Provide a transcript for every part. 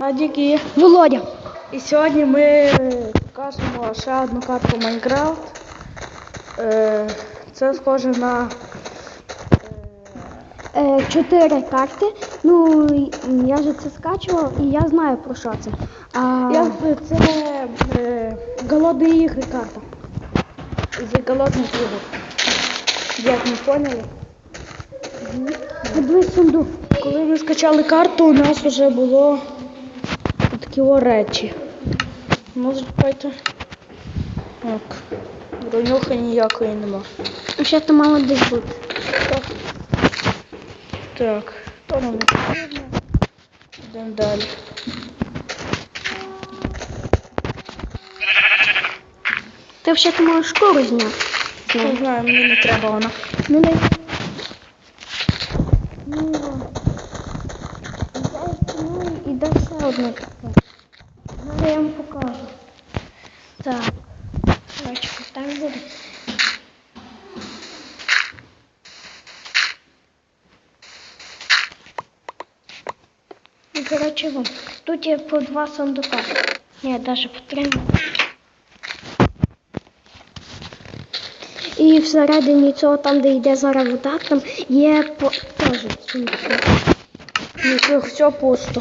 Адік і Володя. І сьогодні ми е, покажемо ще одну карту Майнкрафт. Е, Це схоже на Е, чотири карти. Ну, я же це скачував і я знаю про що це. А, би це е, голодні ігри карта. Зі голодних ігор. Як ми поняли? подивись сундук. Коли ми скачали карту, у нас вже було такі о речі. Ну, зачекайте. Так. Бронюхи ніякої нема. Ще то мало десь бути. Так. Так, то нам не потрібно. Йдемо далі. Ти ти можеш шкуру зняти. Не знаю, мені не треба вона. Ну дай. Ну, ну, і дай ще одне таке. Я вам покажу. Так. Бачку, так буде. І, коротше, вон, тут є по два сундука. Ні, навіть по три. І всередині цього, там, де йде зараз вода, там є по... теж сундуки. Ну, все пусто.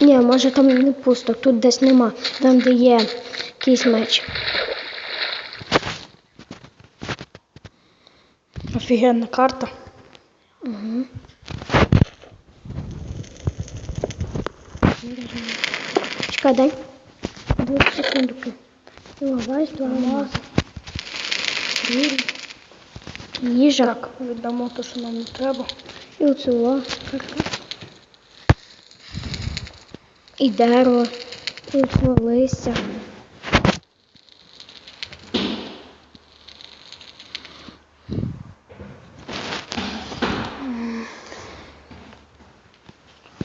Ні, може там не пусто, тут десь нема, там де є якийсь меч. Офігенна карта. Угу. Чекай, дай. Дві секундки. Раз, два. Три. Їжа. Так, віддамо те, що нам не треба. І оцього. І дерево. І листя.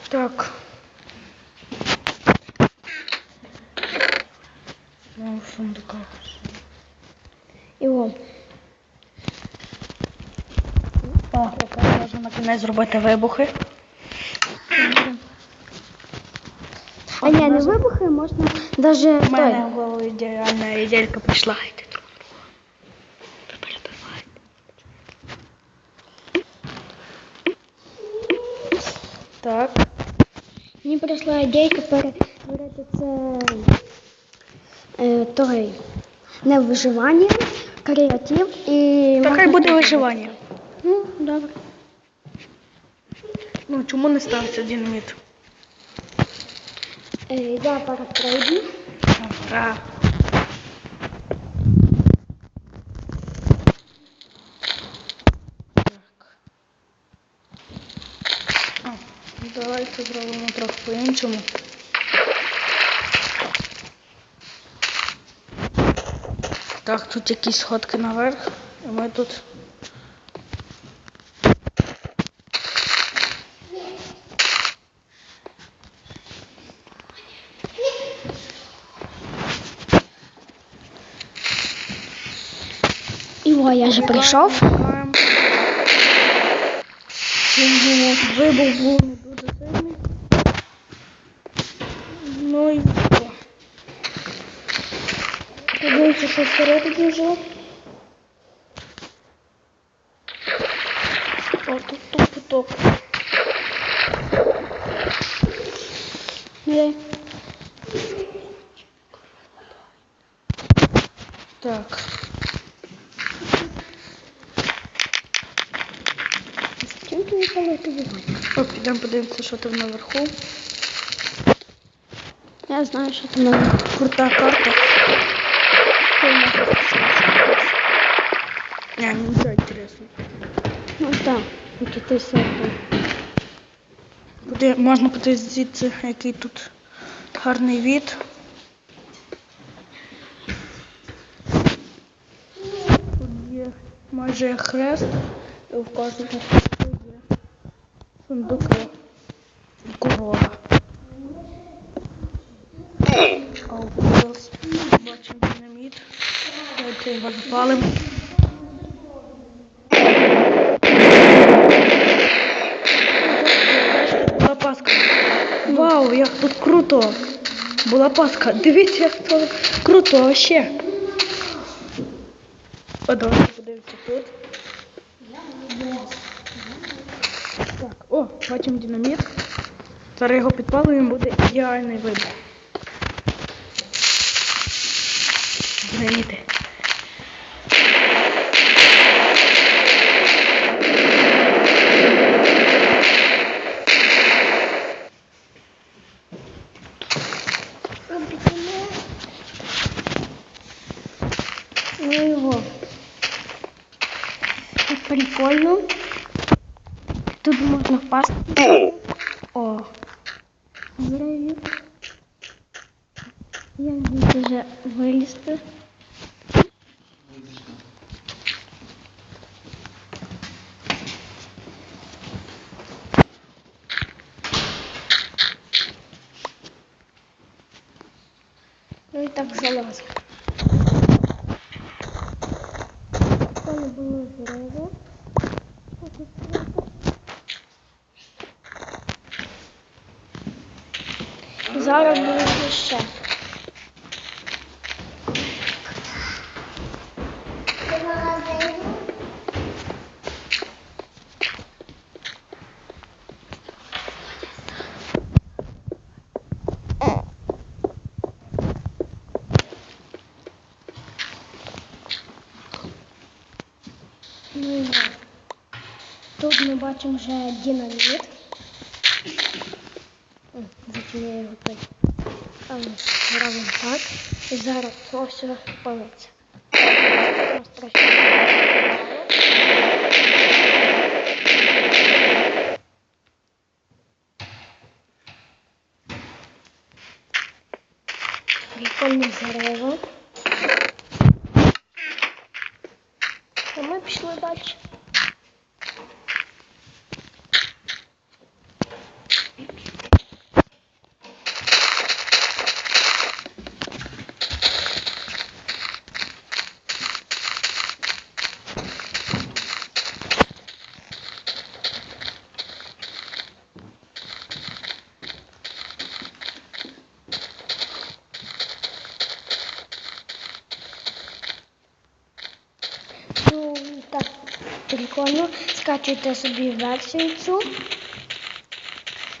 Так. Ну, в сундуках. І о. О, тепер можна на кінець зробити вибухи. А ні, не вибухи, можна даже У мене в голову ідеальна ідейка прийшла. Так. Мені прийшла ідейка перетворити це е, той не виживання, креатив і. Та хай буде виживання. Ну, добре. Ну, чому не ставиться динаміт? Е, я перепройду. Так. А, Давайте зробимо трохи по-іншому. Так, тут якісь сходки наверх, і ми тут. І о, я вже прийшов. Вмикаємо. Він думав, Вибух був не дуже сильний. Ну і все. Подивіться, що всередині вже. О, тут тук-тук. Не. Так. Чим ти не палити вогонь? О, підемо подивимося, що там наверху. Я знаю, що там наверху. Крута карта. Не, нічого інтересного. Ну так, там. Буде, можна подивитися звідси, який тут гарний від. Тут є майже хрест, в кожному сундуки корова. А у нас бачимо динаміт. Давайте його запалимо. Запаска. Вау, як тут круто. Була паска. Дивіться, як то круто ще. А давайте тут. Так, о, бачимо динаміт. Зараз його підпалимо, буде ідеальний вибух. Динаміти. Ну його. Прикольно. Тут можна впасти. О. Зрив. Я звідти вже вилізти. Ну і так залазимо. Це не було зриву. Зараз буде ще. Ну. Тут ми бачимо вже динаміт. Закидаю його тут. А так. І зараз це все палиться. Прикольне дерево. А ми пішли далі. Ну, так, прикольно. Скачуйте собі версію цю.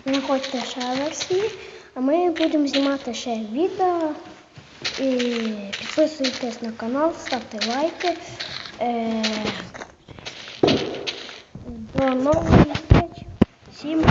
Знаходьте ще версії. А ми будемо знімати ще відео. І підписуйтесь на канал, ставте лайки. Е, До нових зустріч. Всім.